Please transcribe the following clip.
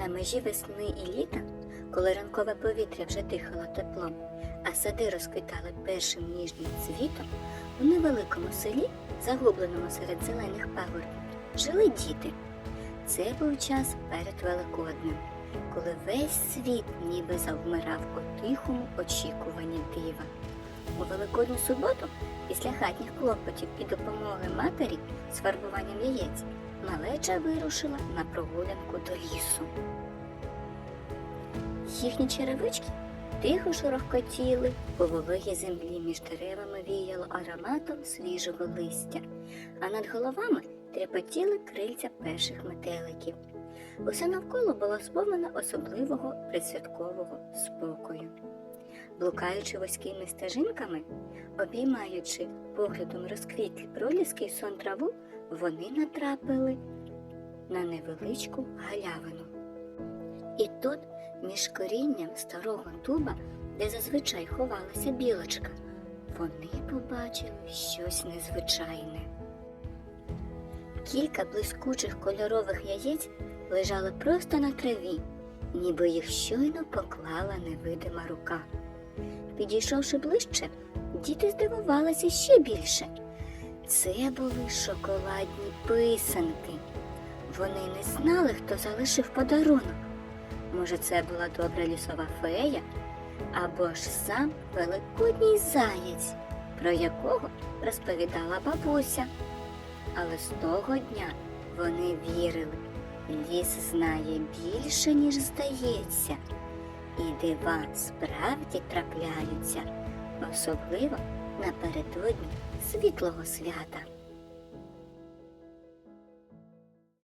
На межі весни і літа, коли ранкове повітря вже дихало теплом, а сади розквітали першим ніжним цвітом, у невеликому селі, заглубленому серед зелених пагорбів, жили діти. Це був час перед Великоднем, коли весь світ ніби завмирав у тихому очікуванні дива. У Великодню суботу, після хатніх клопотів і допомоги матері з фарбуванням яєць, малеча вирушила на прогулянку до лісу. Їхні черевички тихо шорохкотіли, по вологій землі між деревами віяло ароматом свіжого листя, а над головами трепотіли крильця перших метеликів. Усе навколо було сповнено особливого предсвяткового спокою. Блукаючи вузькими стежинками, обіймаючи поглядом розквітлі проліски й сон траву, вони натрапили на невеличку галявину. І тут, між корінням старого дуба, де зазвичай ховалася білочка, вони побачили щось незвичайне. Кілька блискучих кольорових яєць лежали просто на траві, ніби їх щойно поклала невидима рука. Підійшовши ближче, діти здивувалися ще більше. Це були шоколадні писанки. Вони не знали, хто залишив подарунок. Може, це була добра лісова фея, або ж сам великодній заєць, про якого розповідала бабуся. Але з того дня вони вірили, ліс знає більше, ніж здається, і дива справді трапляються, особливо напередодні світлого свята.